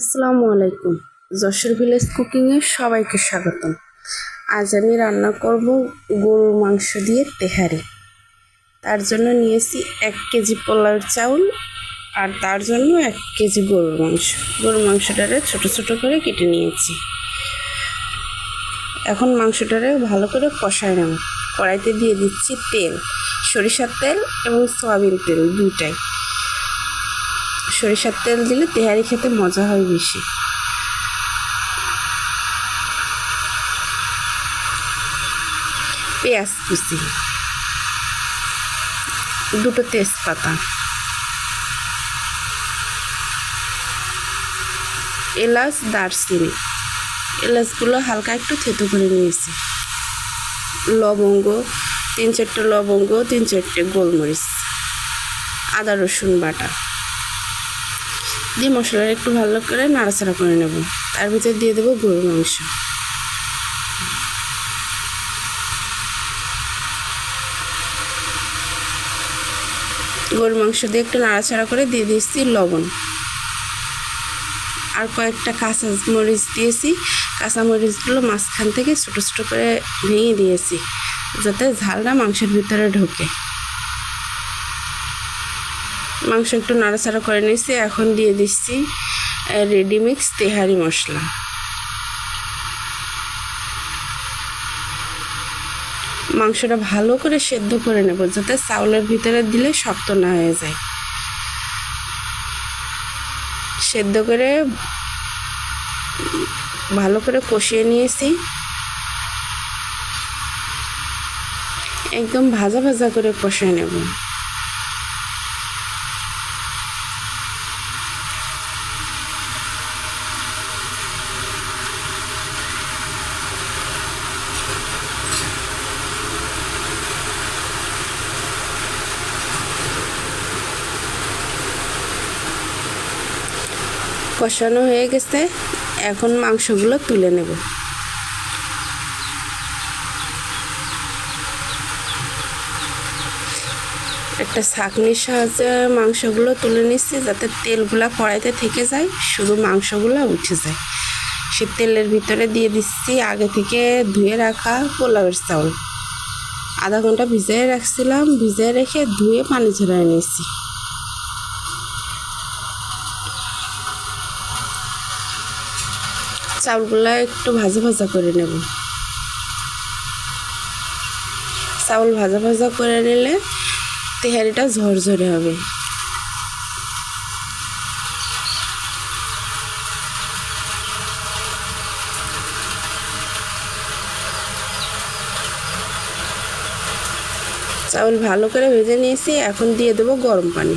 আসসালামু আলাইকুম। যশোর ভিলেজ কুকিংয়ে সবাইকে স্বাগতম। আজ আমি রান্না করব গরুর মাংস দিয়ে তেহারি। তার জন্য নিয়েছি এক কেজি পোলাওয়ের চাউল আর তার জন্য এক কেজি গরুর মাংস। গরুর মাংসটারে ছোট ছোট করে কেটে নিয়েছি। এখন মাংসটারে ভালো করে কষায় নেব। কড়াইতে দিয়ে দিচ্ছি তেল, সরিষার তেল এবং সয়াবিন তেল দুইটাই। সরিষার তেল দিলে তেহারি খেতে মজা হয় বেশি। পেঁয়াজ কুচি। দুটো তেজপাতা। এলাচ, দারচিনি। এলাচগুলো হালকা একটু থেতো করে নিয়েছি। লবঙ্গ, তিন চারটে লবঙ্গ, তিন চারটে গোলমরিচ, আদা, রসুন বাটা। দিয়ে মশলাটা একটু ভালো করে নাড়াচাড়া করে নেব। তার ভিতরে দিয়ে দেবো গরুর মাংস। গরুর মাংস দিয়ে একটু নাড়াচাড়া করে দিয়ে দিয়েছি লবণ। আর কয়েকটা কাঁচা মরিচ দিয়েছি। কাঁচা মরিচগুলো মাঝখান থেকে ছোটো ছোটো করে ভেঙে দিয়েছি, যাতে ঝালটা মাংসের ভিতরে ঢোকে। মাংস একটু নাড়াচাড়া করে নিয়েছি, এখন দিয়ে দিচ্ছি রেডিমিক্স তেহারি মশলা। মাংসটা ভালো করে সেদ্ধ করে নেব, যাতে চাউলের ভিতরে দিলে শক্ত না হয়ে যায়। সেদ্ধ করে ভালো করে কষিয়ে নিয়েছি। একদম ভাজা ভাজা করে কষিয়ে নেব। কষানো হয়ে গেছে, এখন মাংসগুলো তুলে নেব। একটা ছাঁকনির সাহায্যে মাংসগুলো তুলে নিচ্ছি, যাতে তেলগুলা কড়াইতে থেকে যায়, শুধু মাংসগুলো উঠে যায়। সে তেলের ভিতরে দিয়ে দিচ্ছি আগে থেকে ধুয়ে রাখা পোলাওয়ের চাউল। আধা ঘণ্টা ভিজিয়ে রাখছিলাম, ভিজিয়ে রেখে ধুয়ে পানি ঝরাই নিয়েছি। চাউলগুলো একটু ভাজা ভাজা করে নেব। চাউল ভাজা ভাজা করে নিলে তেহারিটা ঝরঝরে হবে। চাউল ভালো করে ভেজে নিয়েছি, এখন দিয়ে দেবো গরম পানি।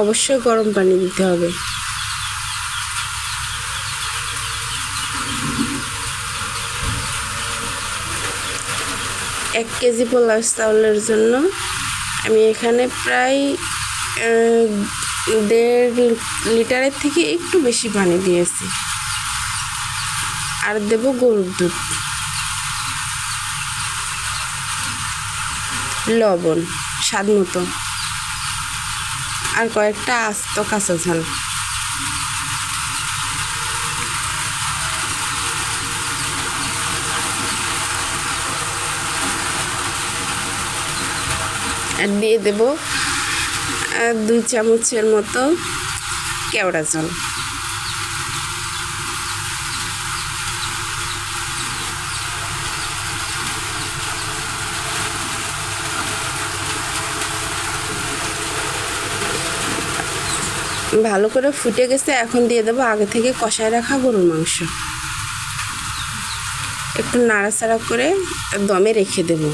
অবশ্যই গরম পানি দিতে হবে। এক কেজি পোলাও চাউলের জন্য। আমি এখানে প্রায় দেড় লিটারের থেকে একটু বেশি পানি দিয়েছি। আর দেব গরুর দুধ। লবণ, স্বাদ মতো। আর কয়েকটা আস্ত কাঁচা ঝাল। আর দিয়ে দেব দুই চামচের মতো কেওড়া জল। ভালো করে ফুটে গেছে, এখন দিয়ে দেবো আগে থেকে কষায় রাখা গরুর মাংস। একটু নাড়াচাড়া করে দমে রেখে দেবো।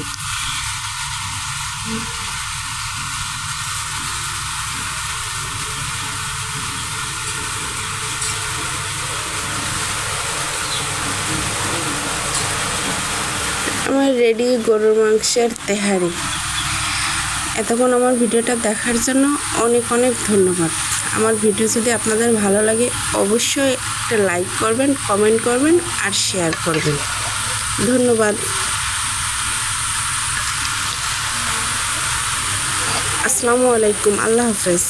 আমার রেডি গরুর মাংসের তেহারি। এতক্ষণ আমার ভিডিওটা দেখার জন্য অনেক অনেক ধন্যবাদ। আমার ভিডিও যদি আপনাদের ভালো লাগে, অবশ্যই একটা লাইক করবেন, কমেন্ট করবেন আর শেয়ার করবেন। ধন্যবাদ। আসসালামু আলাইকুম, আল্লাহ হাফেজ।